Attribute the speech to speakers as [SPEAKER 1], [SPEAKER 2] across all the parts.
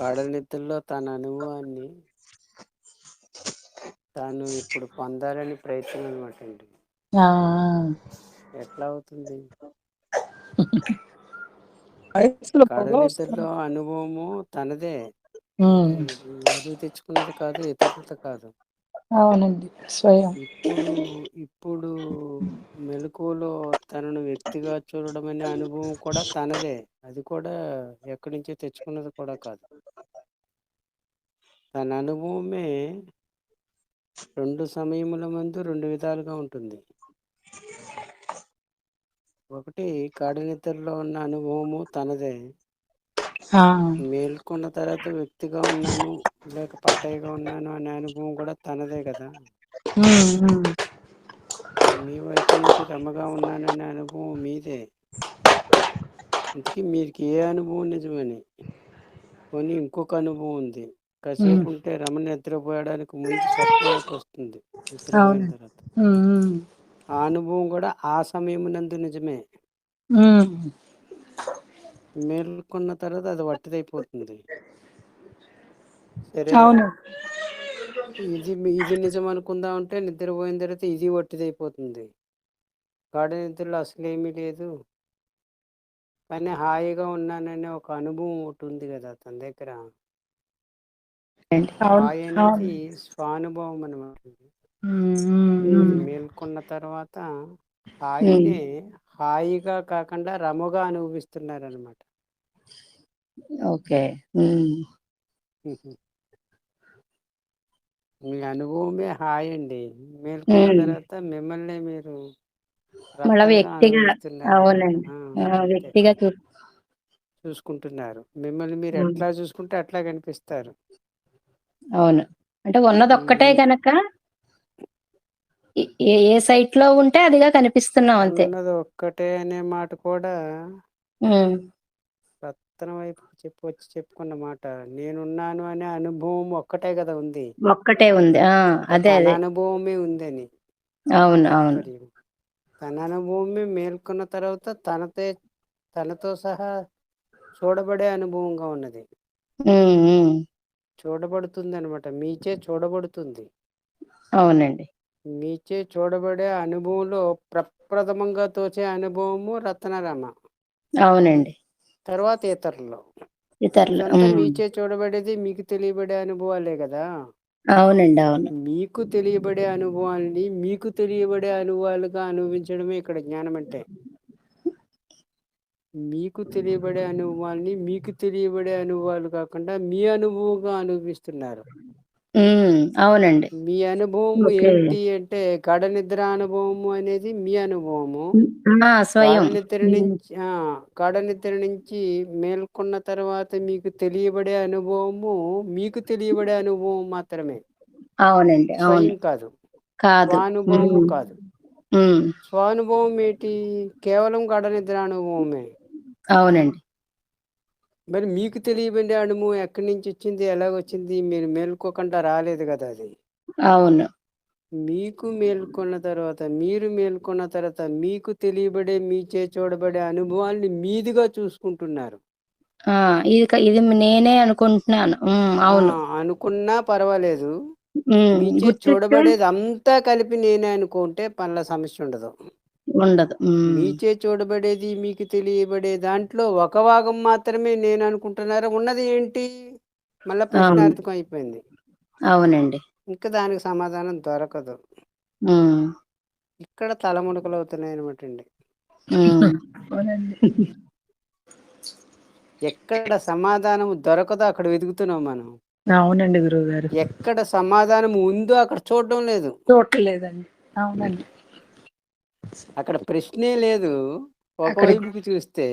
[SPEAKER 1] గాఢనిద్రలో తన అనుభవాన్ని తాను ఇప్పుడు పొందాలని ప్రయత్నం అనమాట అండి.
[SPEAKER 2] ఆ.
[SPEAKER 1] ఎట్లా అవుతుంది?
[SPEAKER 2] వస్తుంది
[SPEAKER 1] అనుభవము తనదే. తెచ్చుకున్నది కాదు ఇతరులతో కాదు.
[SPEAKER 2] అవునండి. స్వయం.
[SPEAKER 1] ఇప్పుడు ఇప్పుడు మెలకువలో తనను వ్యక్తిగా చూడడం అనే అనుభవం కూడా తనదే. అది కూడా ఎక్కడి నుంచో తెచ్చుకున్నది కూడా కాదు. తన అనుభవమే రెండు సమయముల ముందు రెండు విధాలుగా ఉంటుంది. ఒకటి గాఢ నిద్రలో ఉన్న అనుభవము తనదే. మేల్కొన్న తర్వాత వ్యక్తిగా ఉన్నాను లేక పట్టయ్యగా ఉన్నాను అనే అనుభవం కూడా తనదే కదా. మీ వైపు నుంచి రమగా ఉన్నాననే అనుభవం మీదే. ఇంతకి మీకు ఏ అనుభవం నిజమని? కొని ఇంకొక అనుభవం ఉంది. కాసేపు ఉంటే రమణ నిద్రపోయడానికి ముందు స్వప్నంలోకి వస్తుంది ఆ అనుభవం కూడా ఆ సమయమునందు నిజమే.
[SPEAKER 2] ఉమ్.
[SPEAKER 1] మేల్కొన్న తర్వాత అది వట్టిదైపోతుంది.
[SPEAKER 2] అవును.
[SPEAKER 1] ఇది ఇది నిజం అనుకుందాం అంటే నిద్రపోయిన తర్వాత ఇది వట్టిదైపోతుంది. గాఢ నిద్రలో అసలేమీ లేదు. కానీ హాయిగా ఉన్నాననే ఒక అనుభవం ఒకటి ఉంది కదా తన దగ్గర. హాయ్ అనేది స్వానుభవం అనమాట మేల్కొన్న తర్వాత హాయినే హాయిగా కాకుండా రముగా అనుభవిస్తున్నారనమాట
[SPEAKER 2] ఓకే. ఉమ్.
[SPEAKER 1] ఉహు మీ అనుభవమే హాయ్ అండి మేల్కొన్న తర్వాత మిమ్మల్ని మీరు
[SPEAKER 2] మళ్ళ వ్యక్తిగా అవునండి.
[SPEAKER 1] చూసుకుంటున్నారు. మిమ్మల్ని మీరు ఎట్లా చూసుకుంటే అట్లా కనిపిస్తారు.
[SPEAKER 2] అవును. అంటే ఉన్నది ఒక్కటే గనక ఏ సైట్లో ఉంటే అదిగా కనిపి
[SPEAKER 1] ఉన్నది ఒక్కటే అనే మాట కూడా రత్తన వైపు చెప్పు వచ్చి చెప్పుకున్న మాట. నేనున్నాను అనే అనుభవం ఒక్కటే కదా ఉంది.
[SPEAKER 2] ఒక్కటే ఉంది. అదే అదే.
[SPEAKER 1] అనుభవమే ఉందని.
[SPEAKER 2] అవును అవును.
[SPEAKER 1] తన అనుభవమే మేల్కొన్న తర్వాత తనతో తనతో సహా చూడబడే అనుభవంగా ఉన్నది. చూడబడుతుంది అనమాట మీచే చూడబడుతుంది.
[SPEAKER 2] అవునండి.
[SPEAKER 1] మీచే చూడబడే అనుభవంలో ప్రప్రథమంగా తోచే అనుభవము రత్నరామ.
[SPEAKER 2] అవునండి.
[SPEAKER 1] తర్వాత ఇతరులు.
[SPEAKER 2] ఇతరులు
[SPEAKER 1] ఇదంతా మీచే చూడబడేది మీకు తెలియబడే అనుభవాలే కదా?
[SPEAKER 2] అవునండి అవును.
[SPEAKER 1] మీకు తెలియబడే అనుభవాలని మీకు తెలియబడే అనుభవాలుగా అనుభవించడమే ఇక్కడ జ్ఞానం అంటే. మీకు తెలియబడే అనుభవాల్ని మీకు తెలియబడే అనుభవాలు కాకుండా మీ అనుభవంగా అనుభవిస్తున్నారు.
[SPEAKER 2] అవునండి.
[SPEAKER 1] మీ అనుభవం
[SPEAKER 2] ఓకే.
[SPEAKER 1] ఏంటి అంటే గాఢ నిద్ర అనుభవము అనేది మీ అనుభవము.
[SPEAKER 2] ఆ
[SPEAKER 1] గాఢ
[SPEAKER 2] స్వయం.
[SPEAKER 1] నిద్ర
[SPEAKER 2] ఉమ్.
[SPEAKER 1] నుంచి ఆ గాఢ నిద్ర నుంచి మేల్కొన్న తర్వాత మీకు తెలియబడే అనుభవము మీకు తెలియబడే అనుభవం మాత్రమే.
[SPEAKER 2] అవునండి అవును.
[SPEAKER 1] స్వయం కాదు.
[SPEAKER 2] కాదు.
[SPEAKER 1] స్వానుభవము
[SPEAKER 2] ఉమ్.
[SPEAKER 1] కాదు.
[SPEAKER 2] ఉమ్.
[SPEAKER 1] స్వానుభవం ఏంటి? కేవలం గాఢ నిద్ర అనుభవమే.
[SPEAKER 2] అవునండి.
[SPEAKER 1] మరి మీకు తెలియబడే అనుభవం ఎక్కడి నుంచి వచ్చింది ఎలాగ వచ్చింది? మీరు మేల్కోకుండా రాలేదు కదా అది.
[SPEAKER 2] అవును.
[SPEAKER 1] మీకు మేల్కొన్న తర్వాత మీరు మేల్కొన్న తర్వాత మీకు తెలియబడే మీచే చూడబడే అనుభవాల్ని మీదిగా చూసుకుంటున్నారు.
[SPEAKER 2] ఇది ఇది నేనే అనుకుంటున్నాను. అవును.
[SPEAKER 1] అనుకున్నా పర్వాలేదు. చూడబడేది అంతా కలిపి నేనే అనుకుంటే పల్ల సమస్య ఉండదు.
[SPEAKER 2] ఉండదు.
[SPEAKER 1] మీచే చూడబడేది మీకు తెలియబడే దాంట్లో ఒక భాగం మాత్రమే నేను అనుకుంటున్నారా? ఉన్నది ఏంటి? మళ్ళా ప్రశ్నార్థకం అయిపోయింది.
[SPEAKER 2] అవునండి.
[SPEAKER 1] ఇంకా దానికి సమాధానం దొరకదు. ఇక్కడ తలమునకలు అవుతున్నాయి అనమాట అండి. ఎక్కడ సమాధానం దొరకదో అక్కడ వెతుకుతున్నాం మనం.
[SPEAKER 2] అవునండి గురువు గారు
[SPEAKER 1] ఎక్కడ సమాధానం ఉందో అక్కడ చూడడం లేదు.
[SPEAKER 2] చూడలేదండి అవునండి.
[SPEAKER 1] అక్కడ ప్రశ్నే లేదు. ఒకవైపుకి చూస్తే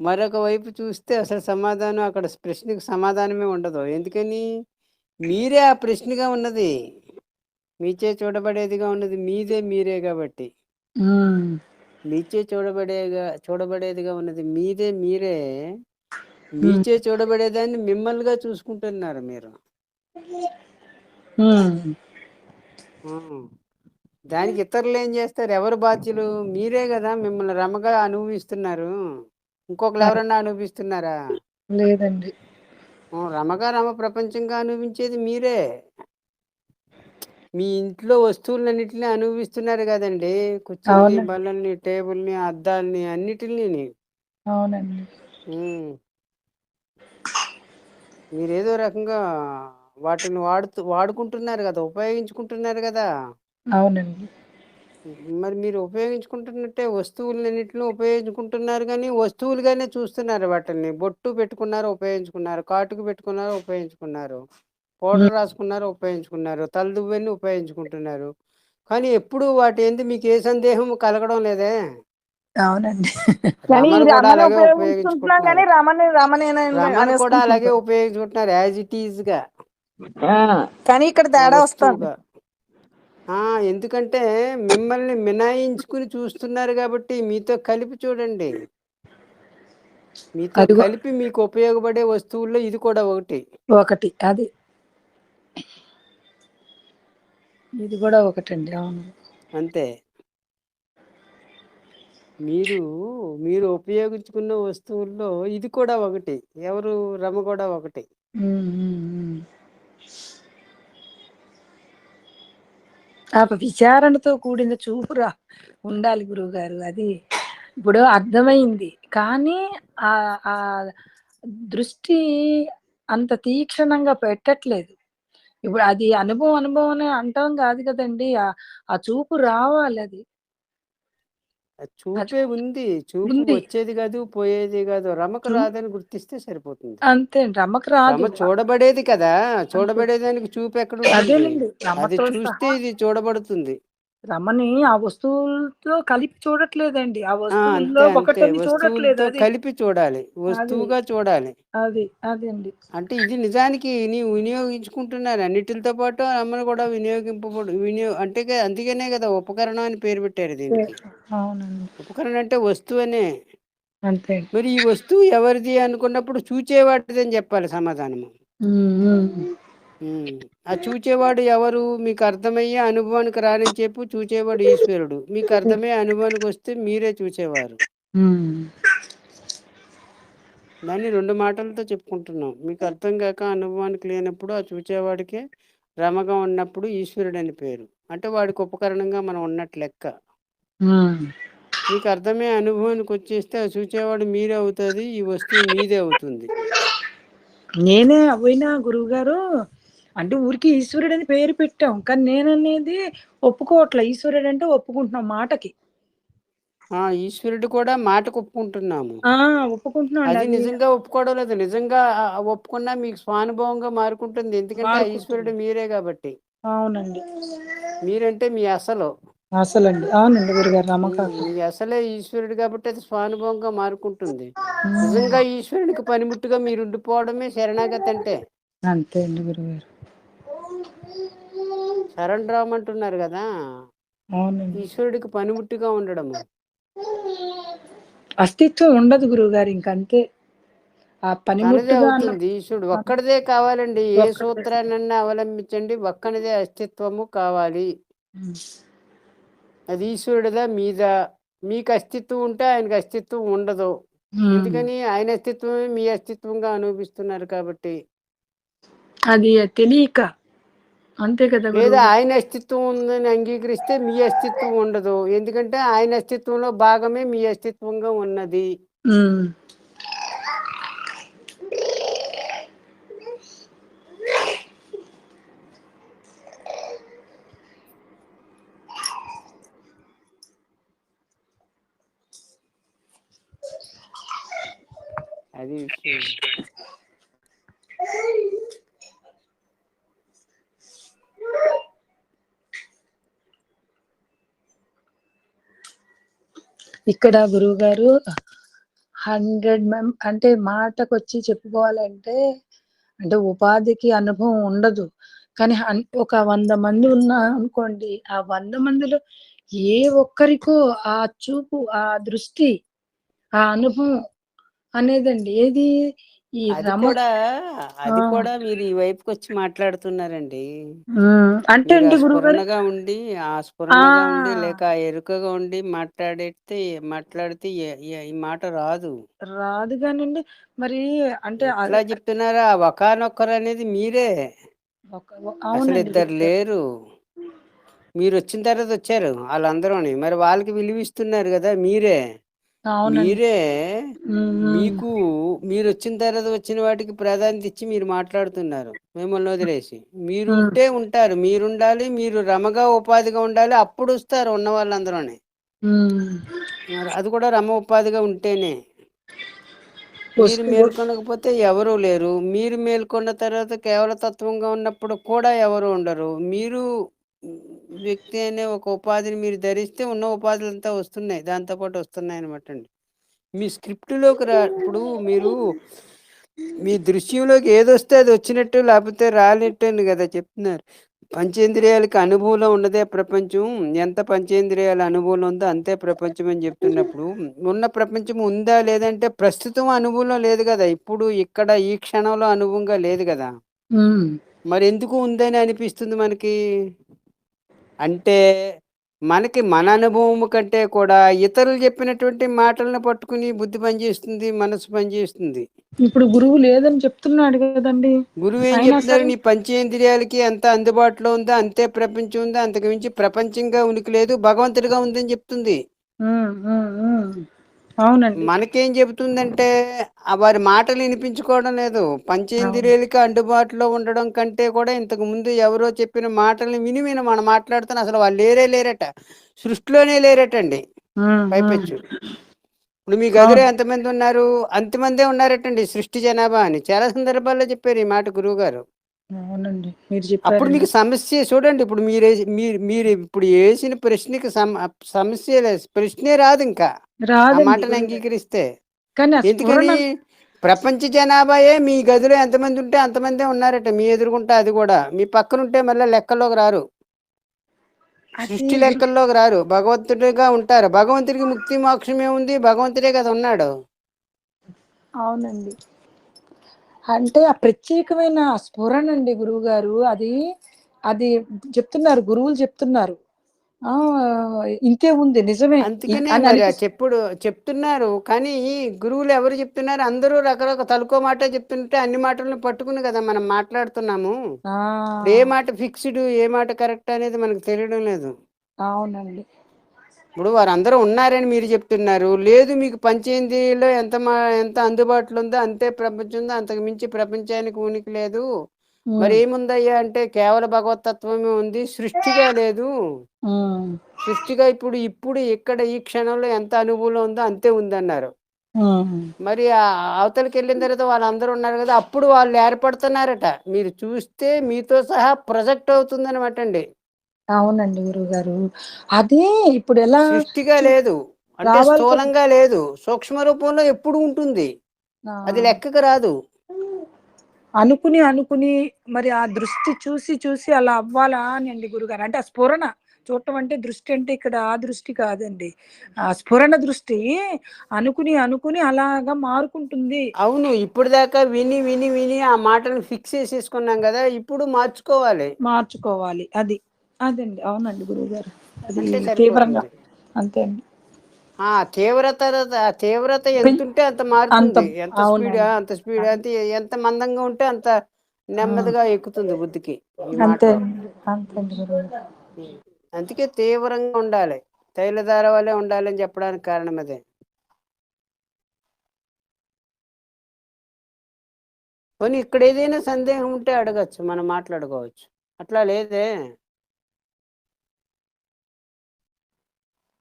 [SPEAKER 1] మరొక వైపు చూస్తే అసలు సమాధానం అక్కడ ప్రశ్నకు సమాధానమే ఉండదు. ఎందుకని? మీరే ఆ ప్రశ్నగా ఉన్నది. మీచే చూడబడేదిగా ఉన్నది. మీదే మీరే కాబట్టి. మీచే చూడబడేగా చూడబడేదిగా ఉన్నది. మీదే మీరే. మీచే చూడబడేదాన్ని మిమ్మల్నిగా చూసుకుంటున్నారు మీరు. దానికి ఇతరులు ఏం చేస్తారు? ఎవరు బాధ్యులు? మీరే కదా మిమ్మల్ని రమగా అనుభవిస్తున్నారు. ఇంకొకరు ఎవరన్నా అనుభవిస్తున్నారా?
[SPEAKER 2] లేదండి.
[SPEAKER 1] రమగా రమ ప్రపంచంగా అనుభవించేది మీరే. మీ ఇంట్లో వస్తువులన్నిటిని అనుభవిస్తున్నారు కదండి.
[SPEAKER 3] అవునండి.
[SPEAKER 1] బల్లల్ని టేబుల్ని అద్దాల్ని అన్నిటిని
[SPEAKER 3] అవునండి.
[SPEAKER 1] మీరేదో రకంగా వాటిని వాడుతూ వాడుకుంటున్నారు కదా ఉపయోగించుకుంటున్నారు కదా.
[SPEAKER 3] అవునండి.
[SPEAKER 1] మరి మీరు ఉపయోగించుకుంటున్నట్టే వస్తువులన్నింటిని ఉపయోగించుకుంటున్నారు కానీ వస్తువులుగానే చూస్తున్నారు వాటిని బొట్టు పెట్టుకున్నారు ఉపయోగించుకున్నారు కాటుకు పెట్టుకున్నారు ఉపయోగించుకున్నారు పౌడర్ రాసుకున్నారు ఉపయోగించుకున్నారు తలదువ్వెని ఉపయోగించుకుంటున్నారు. కానీ ఎప్పుడు వాటి ఏంది మీకు ఏ సందేహం కలగడం లేదే.
[SPEAKER 3] అవునండి.
[SPEAKER 1] రమణ కూడా అలాగే ఉపయోగించుకుంటున్నారు. యాజ్ ఇట్ ఈజ్గా.
[SPEAKER 3] కానీ ఇక్కడ తేడా వస్తుంది.
[SPEAKER 1] ఎందుకంటే మిమ్మల్ని మినాయించుకుని చూస్తున్నారు కాబట్టి మీతో కలిపి చూడండి. మీతో. కలిపి మీకు ఉపయోగపడే వస్తువుల్లో ఇది కూడా ఒకటి.
[SPEAKER 3] ఒకటి అది. ఇది కూడా ఒకటండి అవును.
[SPEAKER 1] అంతే. మీరు మీరు ఉపయోగించుకున్న వస్తువుల్లో ఇది కూడా ఒకటి. ఎవరు రమ కూడా ఒకటి.
[SPEAKER 3] పాప విచారణతో కూడిన చూపురా ఉండాలి గురువు గారు అది ఇప్పుడు అర్థమైంది. కానీ ఆ ఆ దృష్టి అంత తీక్షణంగా పెట్టట్లేదు. ఇప్పుడు అది అనుభవం అనుభవం అని అంటాం కాదు కదండి. ఆ చూపు రావాలి అది.
[SPEAKER 1] చూపే ఉంది. చూపు
[SPEAKER 3] ఉంది.
[SPEAKER 1] వచ్చేది కాదు పోయేది కాదు. రమకు
[SPEAKER 3] చూ-
[SPEAKER 1] రాదని గుర్తిస్తే సరిపోతుంది.
[SPEAKER 3] అంతే రమకు రాదు.
[SPEAKER 1] రమ చూడబడేది కదా. చూడబడేదానికి చూపు ఎక్కడ ఉంటుంది? అది
[SPEAKER 3] రమతో
[SPEAKER 1] చూస్తే
[SPEAKER 3] సహా
[SPEAKER 1] ఇది చూడబడుతుంది.
[SPEAKER 3] రమని ఆ వస్తువులతో కలిపి చూడట్లేదండి. ఆ వస్తువుల్లో ఒకటని చూడట్లేదు
[SPEAKER 1] కలిపి చూడాలి. వస్తువుగా చూడాలి.
[SPEAKER 3] అది అదండి.
[SPEAKER 1] అంటే ఇది నిజానికి నీవు వినియోగించుకుంటున్నారు. అన్నిటితో పాటు రమ్మను కూడా వినియోగింపబడు వినియో అంటే అందుకనే కదా ఉపకరణం అని పేరు పెట్టారు దీనికి. ఉపకరణం అంటే వస్తువు అనే.
[SPEAKER 3] అంతే.
[SPEAKER 1] మరి ఈ వస్తువు ఎవరిది అనుకున్నప్పుడు చూచేవాడిది అని చెప్పాలి సమాధానము. ఆ చూచేవాడు ఎవరు? మీకు అర్థమయ్యే అనుభవానికి రానని చెప్పు చూచేవాడు ఈశ్వరుడు. మీకు అర్థమయ్యే అనుభవానికి వస్తే మీరే చూసేవారు. దాన్ని రెండు మాటలతో చెప్పుకుంటున్నాం. మీకు అర్థం కాక అనుభవానికి లేనప్పుడు ఆ చూచేవాడికే రమగా ఉన్నప్పుడు ఈశ్వరుడు అని పేరు. అంటే వాడికి ఉపకరణంగా మనం ఉన్నట్టు లెక్క. మీకు అర్థమయ్యే అనుభవానికి వచ్చేస్తే ఆ చూచేవాడు మీరే అవుతుంది ఈ వస్తువు మీదే అవుతుంది.
[SPEAKER 3] నేనే పోయినా గురువు గారు అంటే ఊరికి ఈశ్వరుడు అని పేరు పెట్టాం. కానీ నేననేది ఒప్పుకోవట్లే. ఈశ్వరుడు అంటే ఒప్పుకుంటున్నాం మాటకి.
[SPEAKER 1] ఆ ఈశ్వరుడు కూడా మాటకు ఒప్పుకుంటున్నాము. అది నిజంగా ఒప్పుకోవడం లేదు. నిజంగా ఒప్పుకున్నా మీకు స్వానుభవంగా మారుకుంటుంది. ఎందుకంటే. ఈశ్వరుడు మీరే కాబట్టి.
[SPEAKER 3] అవునండి.
[SPEAKER 1] మీరంటే మీ అసలు.
[SPEAKER 3] అసలండి. అవునండి గురుగారు నమ్మకం
[SPEAKER 1] అసలే ఈశ్వరుడు కాబట్టి అది స్వానుభవంగా మారుకుంటుంది. నిజంగా ఈశ్వరునికి పనిముట్టుగా మీరు ఉండిపోవడమే శరణాగతి అంటే.
[SPEAKER 3] అంతే అండి గురుగారు.
[SPEAKER 1] శరణ్ రామ్ అంటున్నారు కదా. ఈశ్వరుడికి పనిముట్టుగా ఉండడము.
[SPEAKER 3] అస్తిత్వం ఉండదు గురువుగారు ఇంకంతే ఆ
[SPEAKER 1] అవుతుంది. ఈశ్వరుడు ఒక్కడిదే కావాలండి. ఏ. సూత్రాన్ని అవలంబించండి. ఒక్కనిదే అస్తిత్వము కావాలి. అది ఈశ్వరుడిదా? మీద? మీకు అస్తిత్వం ఉంటే ఆయనకి అస్తిత్వం ఉండదు. ఎందుకని? ఆయన అస్తిత్వమే మీ అస్తిత్వంగా అనుభవిస్తున్నారు కాబట్టి.
[SPEAKER 3] అది తెలియక అంతే కదా
[SPEAKER 1] లేదా ఆయన అస్తిత్వం ఉందని అంగీకరిస్తే మీ అస్తిత్వం ఉండదు. ఎందుకంటే ఆయన అస్తిత్వంలో భాగమే మీ అస్తిత్వంగా ఉన్నది. అది విషయం.
[SPEAKER 3] ఇక్కడ గురువు గారు హండ్రెడ్ మెం అంటే మాటకు వచ్చి చెప్పుకోవాలంటే అంటే ఉపాధికి అనుభవం ఉండదు. కానీ ఒక వంద మంది ఉన్నా అనుకోండి ఆ వంద మందిలో ఏ ఒక్కరికో ఆ చూపు ఆ దృష్టి ఆ అనుభవం అనేదండి. ఏది
[SPEAKER 1] అది కూడా అది. కూడా మీరు ఈ వైపుకి వచ్చి మాట్లాడుతున్నారండి
[SPEAKER 3] అంటే
[SPEAKER 1] స్ఫురణగా ఉండి ఆ స్ఫురణగా ఉండి. లేక ఎరుకగా ఉండి మాట్లాడితే మాట్లాడితే ఈ మాట రాదు.
[SPEAKER 3] రాదు కానండి. మరి అంటే
[SPEAKER 1] ఎట్లా
[SPEAKER 3] అ-
[SPEAKER 1] చెప్తున్నారా? ఒకనొక్కరు అనేది మీరే. అసలు ఇద్దరు. లేరు. మీరు వచ్చిన తర్వాత వచ్చారు వాళ్ళందరూ మరి వాళ్ళకి విలువిస్తున్నారు కదా మీరే. మీరే. మీకు మీరు వచ్చిన తర్వాత వచ్చిన వాటికి ప్రాధాన్యత ఇచ్చి మీరు మాట్లాడుతున్నారు మిమ్మల్ని వదిలేసి. మీరు. ఉంటే ఉంటారు మీరు ఉండాలి మీరు రమగా ఉపాధిగా ఉండాలి అప్పుడు వస్తారు ఉన్న వాళ్ళందరూనే. అది కూడా రమ ఉపాధిగా ఉంటేనే. మీరు మేల్కొనకపోతే ఎవరూ లేరు. మీరు మేల్కొన్న తర్వాత కేవల తత్వంగా ఉన్నప్పుడు కూడా ఎవరు ఉండరు. మీరు వ్యక్తి అనే ఒక ఉపాధిని మీరు ధరిస్తే ఉన్న ఉపాధులు అంతా వస్తున్నాయి. దాంతోపాటు వస్తున్నాయి అనమాట అండి. మీ స్క్రిప్టులోకి రా ఇప్పుడు మీరు మీ దృశ్యంలోకి ఏదొస్తే అది వచ్చినట్టు లేకపోతే రానట్టు అని కదా చెప్తున్నారు. పంచేంద్రియాలకి అనుభవంలో ఉన్నదే ప్రపంచం. ఎంత పంచేంద్రియాల అనుభవంలో ఉందో అంతే ప్రపంచం అని చెప్తున్నప్పుడు ఉన్న ప్రపంచం ఉందా లేదంటే ప్రస్తుతం అనుభవంలో లేదు కదా. ఇప్పుడు ఇక్కడ ఈ క్షణంలో అనుభవంగా లేదు కదా. మరి ఎందుకు ఉందని అనిపిస్తుంది మనకి? అంటే మనకి మన అనుభవం కంటే కూడా ఇతరులు చెప్పినటువంటి మాటలను పట్టుకుని బుద్ధి పనిచేస్తుంది మనసు పనిచేస్తుంది.
[SPEAKER 3] ఇప్పుడు గురువు లేదని చెప్తున్నాడు కదండి.
[SPEAKER 1] గురువు ఏం చెప్తున్నారు? నీ పంచేంద్రియాలకి ఎంత అందుబాటులో ఉందో? అంతే ప్రపంచం ఉందో? అంతకు మించి ప్రపంచంగా ఉనికి లేదు భగవంతుడిగా ఉందని చెప్తుంది.
[SPEAKER 3] అవునండి.
[SPEAKER 1] మనకేం చెబుతుందంటే వారి మాటలు వినిపించుకోవడం లేదు. పంచేంద్రియాలకి అందుబాటులో ఉండడం కంటే కూడా ఇంతకు ముందు ఎవరో చెప్పిన మాటల్ని విని విని మనం మాట్లాడుతున్నా అసలు వాళ్ళు లేరే లేరట. సృష్టిలోనే లేరటండి. పైపెచ్చు. ఇప్పుడు మీ గదిలో ఎంతమంది ఉన్నారు? అంతమందే ఉన్నారటండి సృష్టి జనాభా అని. చాలా సందర్భాల్లో చెప్పారు ఈ మాట గురువు గారు
[SPEAKER 3] అవునండి. మీరు
[SPEAKER 1] అప్పుడు మీకు సమస్య చూడండి ఇప్పుడు మీరు మీరు మీరు ఇప్పుడు వేసిన ప్రశ్నకి సమ సమస్య లేదు ప్రశ్నే రాదు ఇంకా. మాటను. అంగీకరిస్తే.
[SPEAKER 3] కానీ
[SPEAKER 1] ఎందుకని? ప్రపంచ జనాభాయే మీ గదిలో ఎంతమంది ఉంటే అంతమందే ఉన్నారట. మీ ఎదురుకుంటే అది కూడా. మీ పక్కన ఉంటే మళ్ళీ లెక్కల్లోకి రారు. సృష్టి లెక్కల్లోకి రారు. భగవంతుడిగా ఉంటారు. భగవంతుడికి ముక్తి మోక్షమే ఉంది భగవంతుడే కదా ఉన్నాడు.
[SPEAKER 3] అవునండి. అంటే ఆ ప్రత్యేకమైన స్ఫురణ అండి గురువు గారు అది అది చెప్తున్నారు గురువులు చెప్తున్నారు. ఆ ఇంతే ఉంది నిజమే.
[SPEAKER 1] అందుకనే. చెప్పుడు చెప్తున్నారు. కానీ గురువులు ఎవరు చెప్తున్నారు? అందరూ రకరకాల తలుకో మాట చెప్తుంటే అన్ని మాటలను పట్టుకుని కదా మనం మాట్లాడుతున్నాము. ఏ మాట ఫిక్స్డ్ ఏ మాట కరెక్ట్ అనేది మనకు తెలియడం లేదు.
[SPEAKER 3] అవునండి.
[SPEAKER 1] ఇప్పుడు వారందరూ ఉన్నారని మీరు చెప్తున్నారు. లేదు మీకు పంచేంద్రియాల్లో ఎంత ఎంత అందుబాటులో ఉందో అంతే ప్రపంచం ఉందో అంతకు మించి ప్రపంచానికి ఉనికి లేదు. మరి ఏముందయ్యా అంటే కేవల భగవతత్వమే ఉంది సృష్టిగా లేదు. సృష్టిగా ఇప్పుడు ఇప్పుడు ఇక్కడ ఈ క్షణంలో ఎంత అనుభవంలో ఉందో అంతే ఉందన్నారు. మరి ఆ అవతలకి వెళ్ళిన తర్వాత వాళ్ళందరూ ఉన్నారు కదా అప్పుడు వాళ్ళు ఏర్పడుతున్నారట. మీరు చూస్తే మీతో సహా ప్రొజెక్ట్ అవుతుందన్నమాట అండి.
[SPEAKER 3] అవునండి గురువు గారు అదే ఇప్పుడు ఎలా
[SPEAKER 1] సృష్టిగా లేదు. అంటే. స్థూలంగా లేదు. సూక్ష్మ రూపంలో ఎప్పుడు ఉంటుంది. అది లెక్కకు రాదు.
[SPEAKER 3] అనుకుని అనుకుని మరి ఆ దృష్టి చూసి చూసి అలా అవ్వాలా అని అండి గురుగారు. అంటే ఆ స్ఫురణ చూడటం అంటే దృష్టి అంటే ఇక్కడ ఆ దృష్టి కాదండి. ఆ స్ఫురణ దృష్టి అనుకుని అనుకుని అలాగా మారుకుంటుంది.
[SPEAKER 1] అవును ఇప్పుడు దాకా విని విని విని ఆ మాటను ఫిక్స్ చేసేసుకున్నాం కదా. ఇప్పుడు మార్చుకోవాలి.
[SPEAKER 3] మార్చుకోవాలి. అది. అదండి. అవునండి గురువు గారు అది
[SPEAKER 1] అంటే
[SPEAKER 3] తీవ్రంగా. అంతే అండి.
[SPEAKER 1] ఆ తీవ్రత తీవ్రత ఎంత ఉంటే అంత మారుతుంది. ఎంత. స్పీడ్ అంత స్పీడ్ అంతే ఎంత మందంగా ఉంటే అంత నెమ్మదిగా ఎక్కుతుంది బుద్ధికి అందుకే తీవ్రంగా ఉండాలి. తైలధార వల్లే ఉండాలని చెప్పడానికి కారణం అదే. పోనీ ఇక్కడ ఏదైనా సందేహం ఉంటే అడగచ్చు. మనం మాట్లాడుకోవచ్చు. అట్లా లేదే.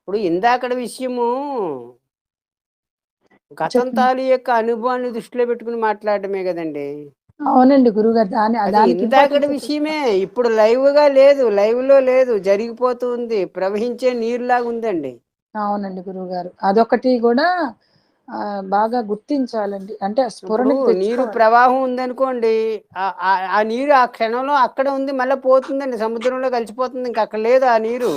[SPEAKER 1] ఇప్పుడు ఇందాకడ విషయము గతం
[SPEAKER 3] చెప్పండి.
[SPEAKER 1] తాలూ యొక్క అనుభవాన్ని దృష్టిలో పెట్టుకుని మాట్లాడటమే కదండి.
[SPEAKER 3] అవునండి గురువు గారు దాని
[SPEAKER 1] విషయమే ఇప్పుడు లైవ్గా లేదు లైవ్లో లేదు జరిగిపోతూ ఉంది ప్రవహించే నీరులాగా ఉందండి.
[SPEAKER 3] అవునండి గురువు గారు అదొకటి కూడా బాగా గుర్తించాలండి. అంటే
[SPEAKER 1] నీరు ప్రవాహం ఉందనుకోండి ఆ- నీరు ఆ క్షణంలో అక్కడ ఉంది మళ్ళీ పోతుందండి సముద్రంలో కలిసిపోతుంది ఇంకా అక్కడ లేదు ఆ నీరు.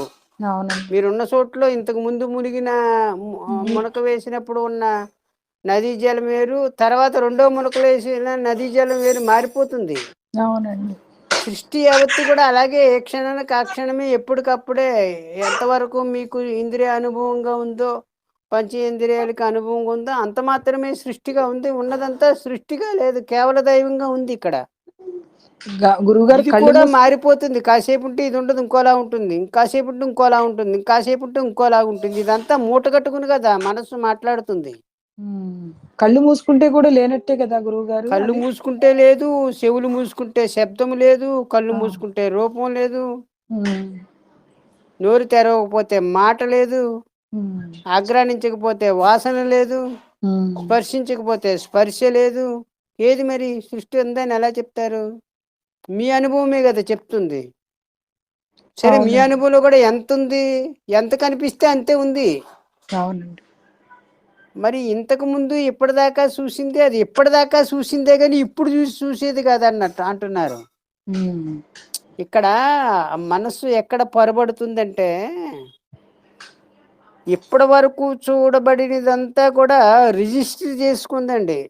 [SPEAKER 1] మీరున్న చోట్లో ఇంతకు ముందు మునిగిన మునక వేసినప్పుడు ఉన్న నదీ జలం వేరు తర్వాత రెండో మునకలు వేసిన నదీ జలం వేరు మారిపోతుంది.
[SPEAKER 3] అవునండి.
[SPEAKER 1] సృష్టి యావత్తు కూడా అలాగే ఏ క్షణానికి ఆ క్షణమే ఎప్పటికప్పుడే ఎంతవరకు మీకు ఇంద్రియ అనుభవంగా ఉందో పంచేంద్రియాలకు అనుభవంగా ఉందో అంత మాత్రమే సృష్టిగా ఉంది. ఉన్నదంతా సృష్టిగా లేదు. కేవల దైవంగా ఉంది ఇక్కడ.
[SPEAKER 3] గురువు గారు
[SPEAKER 1] ఇది
[SPEAKER 3] కళ్ళు
[SPEAKER 1] కూడా మారిపోతుంది. కాసేపు ఉంటే ఇది ఉండదు ఇంకోలా ఉంటుంది. ఇంకాసేపు ఉంటే ఇంకోలా ఉంటుంది. ఇంకాసేపు ఉంటే ఇంకోలా ఉంటుంది. ఇదంతా మూట కట్టుకుని కదా మనసు మాట్లాడుతుంది.
[SPEAKER 3] కళ్ళు మూసుకుంటే కూడా లేనట్టే కదా గురువు గారు
[SPEAKER 1] కళ్ళు మూసుకుంటే లేదు చెవులు మూసుకుంటే శబ్దం లేదు కళ్ళు మూసుకుంటే రూపం లేదు. నోరు తెరవకపోతే మాట లేదు. ఆగ్రానించకపోతే వాసన లేదు. స్పర్శించకపోతే స్పర్శ లేదు. ఏది మరి సృష్టి ఉందని ఎలా చెప్తారు? మీ అనుభవమే కదా చెప్తుంది. సరే మీ. అనుభవంలో కూడా ఎంత ఉంది ఎంత కనిపిస్తే అంతే ఉంది.
[SPEAKER 3] అవునండి.
[SPEAKER 1] మరి ఇంతకు ముందు ఇప్పటిదాకా చూసిందే అది ఇప్పటిదాకా చూసిందే కానీ ఇప్పుడు చూసి చూసేది కాదు అన్నట్టు అంటున్నారు. ఇక్కడ మనస్సు ఎక్కడ పొరబడుతుందంటే ఇప్పటి వరకు చూడబడినదంతా కూడా రిజిస్టర్ చేసుకుందండి.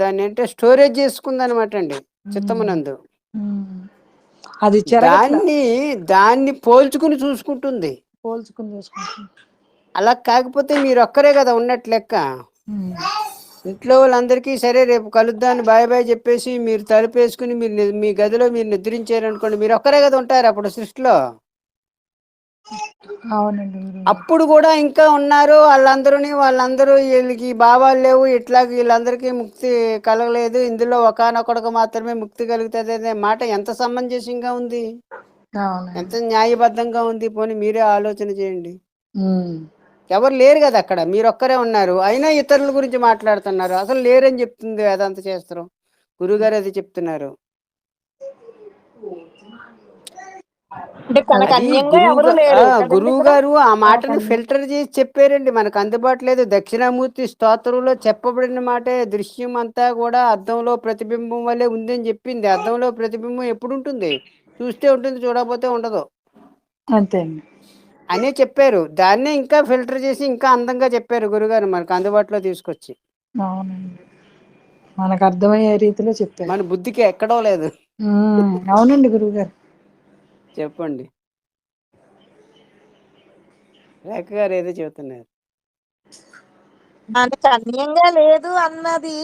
[SPEAKER 1] దాన్ని అంటే స్టోరేజ్ చేసుకుంది అనమాట అండి. చిత్తమునందు.
[SPEAKER 3] అది
[SPEAKER 1] దాన్ని దాన్ని పోల్చుకుని చూసుకుంటుంది
[SPEAKER 3] పోల్చుకుని చూసుకుంటుంది
[SPEAKER 1] అలా కాకపోతే మీరు ఒక్కరే కదా ఉన్నట్టు లెక్క. ఇంట్లో వాళ్ళందరికీ సరే రేపు కలుద్దాన్ని బాయ్ బాయ్ చెప్పేసి మీరు తలుపేసుకుని మీరు మీ గదిలో మీరు నిద్రించారనుకోండి మీరు ఒక్కరే కదా ఉంటారు అప్పుడు సృష్టిలో. అప్పుడు కూడా ఇంకా ఉన్నారు. వాళ్ళందరూని వాళ్ళందరూ వీళ్ళకి భావాలు లేవు. ఇట్లా వీళ్ళందరికీ ముక్తి కలగలేదు. ఇందులో ఒకనొకడికి మాత్రమే ముక్తి కలుగుతుంది అనే మాట ఎంత సమంజసంగా ఉంది? ఎంత న్యాయబద్ధంగా ఉంది? పోనీ మీరే ఆలోచన చేయండి. ఎవరు లేరు కదా అక్కడ. మీరు ఒక్కరే ఉన్నారు. అయినా ఇతరుల గురించి మాట్లాడుతున్నారు. అసలు లేరని చెప్తుంది అదంతా చేస్తారు గురుగారు అది చెప్తున్నారు
[SPEAKER 4] అంటే తనకు
[SPEAKER 1] అది
[SPEAKER 4] అన్యంగా ఎవరు
[SPEAKER 1] గురువుగా-
[SPEAKER 4] లేరు
[SPEAKER 1] ఆ,
[SPEAKER 4] కదండి
[SPEAKER 1] గురువు? గారు ఆ మాటను ఫిల్టర్ చేసి చెప్పారండి. మనకు అందుబాటు లేదు దక్షిణామూర్తి స్తోత్రంలో చెప్పబడిన మాటే దృశ్యం అంతా కూడా అద్దంలో ప్రతిబింబం వల్లే ఉంది అని చెప్పింది. అద్దంలో ప్రతిబింబం ఎప్పుడు ఉంటుంది చూస్తే ఉంటుంది చూడకపోతే ఉండదు.
[SPEAKER 3] అంతే
[SPEAKER 1] అనే చెప్పారు. దాన్నే ఇంకా ఫిల్టర్ చేసి ఇంకా అందంగా చెప్పారు గురుగారు మనకు అందుబాటులో తీసుకొచ్చి.
[SPEAKER 3] అవునండి. మనకు అర్థమయ్యే రీతిలో చెప్పారు.
[SPEAKER 1] మన బుద్ధికి ఎక్కడో లేదు.
[SPEAKER 3] అవునండి గురువు గారు.
[SPEAKER 1] చెప్పండి. రేఖ గారు ఏదో చెబుతున్నారు.
[SPEAKER 4] తనకు అన్యంగా లేదు అన్నది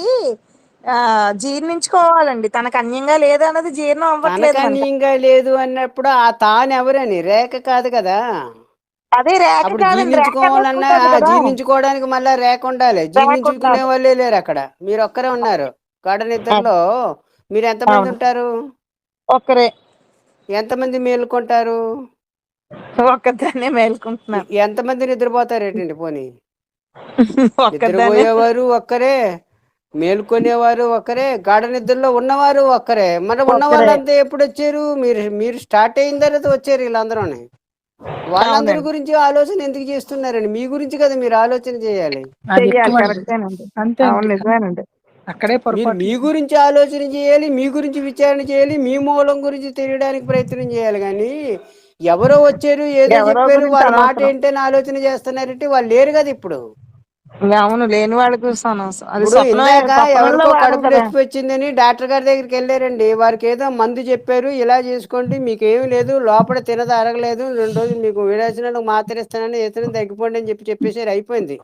[SPEAKER 4] జీర్ణించుకోవాలండి. తనకు అన్యంగా లేదు అన్నది జీర్ణం అవ్వట్లేదు.
[SPEAKER 1] తనకన్యంగా లేదు అన్నప్పుడు ఆ తాను ఎవరని? రేఖ కాదు కదా?
[SPEAKER 4] అదే రేఖ
[SPEAKER 1] అప్పుడు జీర్ణించుకోవాలన్నా. జీర్ణించుకోవడానికి మళ్ళా రేఖ ఉండాలి. జీర్ణించుకునే వాళ్ళే లేరు అక్కడ. మీరు ఒక్కరే ఉన్నారు. గాఢ నిద్రలో మీరు ఎంతమంది. ఉంటారు?
[SPEAKER 4] ఒక్కరే.
[SPEAKER 1] ఎంతమంది మేలుకుంటారు?
[SPEAKER 4] ఒక్కదాన్నే మేల్కుంటున్నాను
[SPEAKER 1] ఎంతమంది నిద్రపోతారు ఏంటండి పోనీ?
[SPEAKER 4] ఒక్కదాన్నే.
[SPEAKER 1] నిద్రపోయేవారు ఒక్కరే మేల్కొనేవారు ఒక్కరే గాఢ నిద్రలో ఉన్నవారు ఒక్కరే. మరి ఉన్న. వాళ్ళంతా ఎప్పుడు వచ్చారు మీరు మీరు స్టార్ట్ అయిన తర్వాత వచ్చారు వీళ్ళందరూని. వాళ్ళందరి
[SPEAKER 4] అవునండి.
[SPEAKER 1] గురించి ఆలోచన ఎందుకు చేస్తున్నారండి? మీ గురించి కదా మీరు ఆలోచన చేయాలి.
[SPEAKER 3] అక్కడే
[SPEAKER 1] మీ గురించి ఆలోచన చేయాలి మీ గురించి విచారణ చేయాలి మీ మూలం గురించి తెలియడానికి ప్రయత్నం చేయాలి. కానీ ఎవరో వచ్చారు ఏదో చెప్పారు వాళ్ళ మాట. ఏంటని ఆలోచన చేస్తున్నారంటే వాళ్ళు లేరు కదా ఇప్పుడు.
[SPEAKER 4] అవును లేని వాళ్ళ కోసం
[SPEAKER 1] ఎవరికో కడుపు నొప్పి వచ్చిందని డాక్టర్ గారి దగ్గరికి వెళ్ళారండి. వారికి ఏదో మందు చెప్పారు ఇలా చేసుకోండి మీకు ఏమీ లేదు లోపల తినదు అరగలేదు రెండు రోజులు మీకు విడాల్సిన మాత్ర ఇస్తానని ఇతను తగ్గిపోండి అని చెప్పి చెప్పేసారు అయిపోయింది.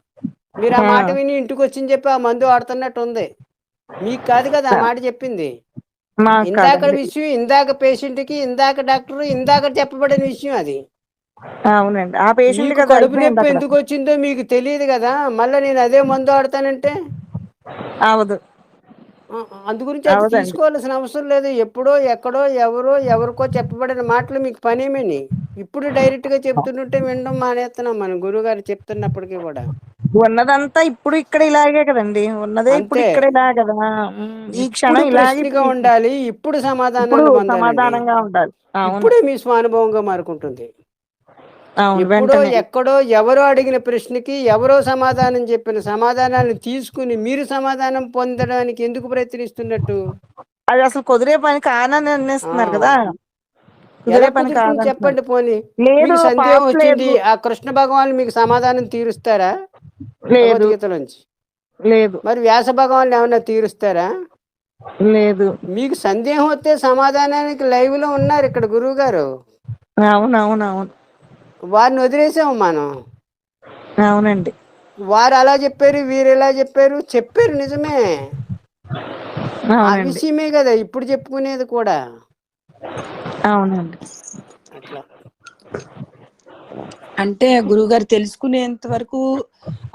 [SPEAKER 1] మీరు ఆ మాట విని ఇంటికి వచ్చింది చెప్పి ఆ మందు ఆడుతున్నట్టు ఉంది మీకు కాదు కదా ఆ మాట చెప్పింది. ఇందాక. విషయం ఇందాక పేషెంట్కి ఇందాక డాక్టర్ ఇందాక చెప్పబడిన విషయం అది.
[SPEAKER 4] అవునండి. ఆ పేషెంట్
[SPEAKER 1] కడుపు నొప్పి. ఎందుకు వచ్చిందో మీకు తెలియదు కదా. మళ్ళీ నేను అదే మందు ఆడతానంటే
[SPEAKER 4] అవదు.
[SPEAKER 1] అందు గురించి అది. తీసుకోవాల్సిన అవసరం లేదు. ఎప్పుడో ఎక్కడో ఎవరో ఎవరికో చెప్పబడిన మాటలు మీకు పనేమని ఇప్పుడు డైరెక్ట్గా చెప్తుంటే వినడం మానేస్తున్నాం మనం. గురుగారు చెప్తున్నప్పటికీ కూడా.
[SPEAKER 4] ఉన్నదంతా ఇప్పుడు ఇక్కడ ఇలాగే కదండి. ఉన్నదే ఇప్పుడు. ఇక్కడ ఇలా కదా. ఈ క్షణం ఇలాగే
[SPEAKER 1] ఉండాలి. ఇప్పుడు పొందాలండి
[SPEAKER 4] సమాధానంగా ఉండాలి.
[SPEAKER 1] ఇప్పుడే మీ స్వానుభవంగా మారుకుంటుంది. ఎప్పుడో ఎక్కడో ఎవరో అడిగిన ప్రశ్నకి ఎవరో సమాధానం చెప్పిన సమాధానాన్ని తీసుకుని మీరు సమాధానం పొందడానికి ఎందుకు ప్రయత్నిస్తున్నట్టు?
[SPEAKER 4] అది అసలు కుదిరే పని కానని అనేస్తున్నారు. కదా.
[SPEAKER 1] ఎలా
[SPEAKER 4] పని
[SPEAKER 1] చెప్పండి పోనీ. మీకు సందేహం వచ్చింది ఆ కృష్ణ భగవాన్ మీకు సమాధానం తీరుస్తారా?
[SPEAKER 4] లేదు.
[SPEAKER 1] భగవద్గీత నుంచి
[SPEAKER 4] లేదు.
[SPEAKER 1] మరి వ్యాస భగవాన్ ఏమన్నా తీరుస్తారా?
[SPEAKER 4] లేదు.
[SPEAKER 1] మీకు సందేహం వస్తే సమాధానానికి లైవ్లో ఉన్నారు ఇక్కడ గురువు గారు
[SPEAKER 4] అవును అవును అవును
[SPEAKER 1] వారిని వదిలేసాము మనం.
[SPEAKER 4] అవునండి.
[SPEAKER 1] వారు అలా చెప్పారు వీరు ఇలా చెప్పారు చెప్పారు నిజమే. ఆ విషయమే కదా ఇప్పుడు చెప్పుకునేది కూడా.
[SPEAKER 4] అవునండి.
[SPEAKER 1] అట్లా.
[SPEAKER 3] అంటే గురువుగారు తెలుసుకునేంత వరకు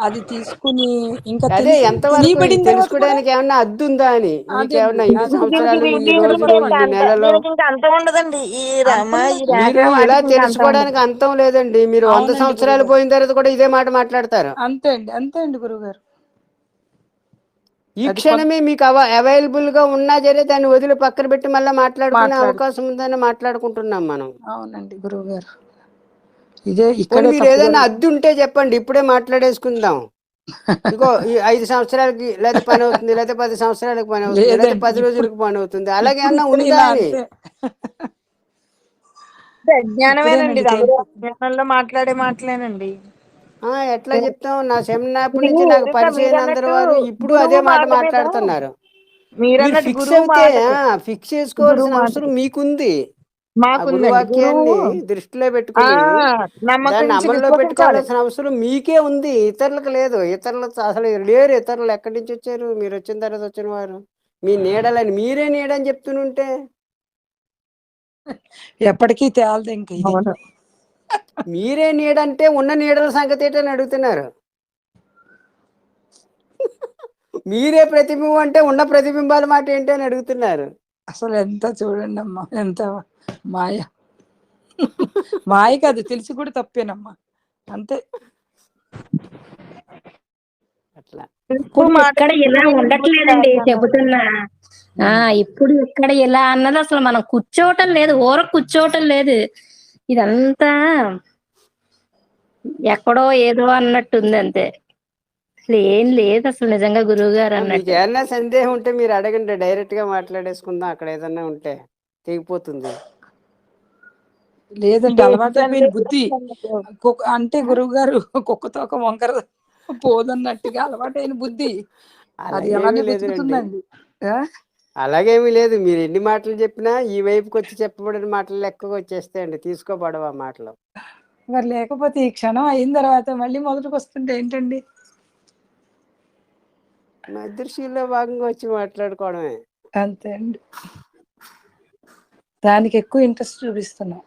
[SPEAKER 3] అది తీసుకుని ఇంకా
[SPEAKER 1] అదే
[SPEAKER 3] తెలిసి.
[SPEAKER 1] ఎంతవరకు
[SPEAKER 3] తెలియబడిన తర్వాత కూడా
[SPEAKER 1] తెలుసుకోవడానికి ఏమన్నా అద్దు ఉందా అని? ఇన్ని
[SPEAKER 3] అదే.
[SPEAKER 1] సంవత్సరాలు
[SPEAKER 4] దీనికి-
[SPEAKER 1] ఇన్ని
[SPEAKER 4] దీనికి
[SPEAKER 1] రోజులు
[SPEAKER 4] ఇంకా
[SPEAKER 1] ఇన్ని
[SPEAKER 4] అంత-
[SPEAKER 1] నెలలు?
[SPEAKER 4] దీనికి ఇంకా అంతం ఉండదండి. ఈ రామ ఈ
[SPEAKER 1] ఇలా తెలుసుకోవడానికి అంతం లేదండి. మీరు వంద
[SPEAKER 3] అవునండి,
[SPEAKER 1] సంవత్సరాలు
[SPEAKER 3] గురుగారు.
[SPEAKER 1] పోయిన తర్వాత కూడా ఇదే మాట మాట్లాడతారు.
[SPEAKER 3] అంతే అండి అంతే అండి గురువుగారు.
[SPEAKER 1] ఈ క్షణమే మీకు అవ అవైలబుల్గా ఉన్నా సరే దాన్ని వదిలి పక్కన పెట్టి మళ్ళీ మాట్లాడుకునే
[SPEAKER 3] మాట్లాడు-
[SPEAKER 1] అవకాశం ఉందని మాట్లాడుకుంటున్నాం మనం.
[SPEAKER 3] అవునండి గురువు గారు ఇదే ఇక్కడే
[SPEAKER 1] మీరు ఏదైనా అద్దు ఉంటే చెప్పండి ఇప్పుడే మాట్లాడేసుకుందాం. ఇగో ఈ ఐదు సంవత్సరాలకి లేదా పని అవుతుంది లేదా పది సంవత్సరాలకు పని అవుతుంది లేదా పది రోజులకు పని అవుతుంది. అలాగే
[SPEAKER 3] ఇక్కడ
[SPEAKER 1] ఉందా.
[SPEAKER 4] జ్ఞానమేనండి మాట్లాడే మాటలేనండి.
[SPEAKER 1] ఎట్లా చెప్తాం నా సెమినార్ నుంచి నాకు పరిచయం అందరు వారు ఇప్పుడు అదే మాట మాట్లాడుతున్నారు. ఫిక్స్
[SPEAKER 4] మాట
[SPEAKER 1] ఫిక్స్ చేసుకోవాల్సిన అవసరం. మీకుంది. గురువాక్యాన్ని దృష్టిలో పెట్టుకుని దాన్ని అమల్లో పెట్టుకోవాల్సిన అవసరం మీకే ఉంది. ఇతరులకు లేదు. ఇతరులకు అసలు లేరు. ఇతరులు ఎక్కడి నుంచి వచ్చారు? మీరు వచ్చిన తర్వాత వచ్చిన వారు. మీ నీడలని మీరే నీడని చెప్తుంటే
[SPEAKER 3] ఎప్పటికీ తేలదు ఇంక
[SPEAKER 1] మీరే నీడంటే ఉన్న నీడల సంగతి ఏంటని అడుగుతున్నారు. మీరే ప్రతిబింబం అంటే ఉన్న ప్రతిబింబాల మాట ఏంటి అని అడుగుతున్నారు.
[SPEAKER 3] అసలు ఎంత చూడండి అమ్మా ఎంత మాయ. మాయ కాదు తెలిసి కూడా తప్పేనమ్మా అంతే.
[SPEAKER 1] అట్లా.
[SPEAKER 2] ఇప్పుడు ఇక్కడ ఇలా ఉండట్లేదండి చెబుతున్నా. ఆ ఇప్పుడు ఇక్కడ ఇలా అన్నది అసలు మనం కూర్చోవటం లేదు ఊర కూర్చోవటం లేదు. ఇదంతా ఎక్కడో ఏదో అన్నట్టు ఉంది అంతే. అసలు ఏం లేదు అసలు నిజంగా గురువు గారు అన్నట్టు.
[SPEAKER 1] ఏమన్నా సందేహం ఉంటే మీరు అడగండి డైరెక్ట్గా మాట్లాడేసుకుందాం. అక్కడ ఏదన్నా ఉంటే తెగిపోతుంది.
[SPEAKER 3] లేదండి అలవాటు అయిపోయిన బుద్ధి. కుక్క అంటే గురువు గారు కుక్కతో ఒక వంకర పోదన్నట్టుగా అలవాటైన బుద్ధి. అది
[SPEAKER 1] లేదులేండి.
[SPEAKER 3] బతుకుతుందండి ఆ?
[SPEAKER 1] అలాగేమీ లేదు. మీరు ఎన్ని మాటలు చెప్పినా ఈ వైపుకి వచ్చి చెప్పబడిన మాటలు లెక్కకు వచ్చేస్తాయండి. తీసుకోబడవు ఆ మాటలు.
[SPEAKER 3] మరి లేకపోతే ఈ క్షణం అయిన తర్వాత మళ్ళీ మొదటికి వస్తుంటే ఏంటండి?
[SPEAKER 1] మా భాగంగా వచ్చి మాట్లాడుకోవడమే.
[SPEAKER 3] అంతే అండి. దానికి ఎక్కువ ఇంట్రెస్ట్ చూపిస్తున్నాం.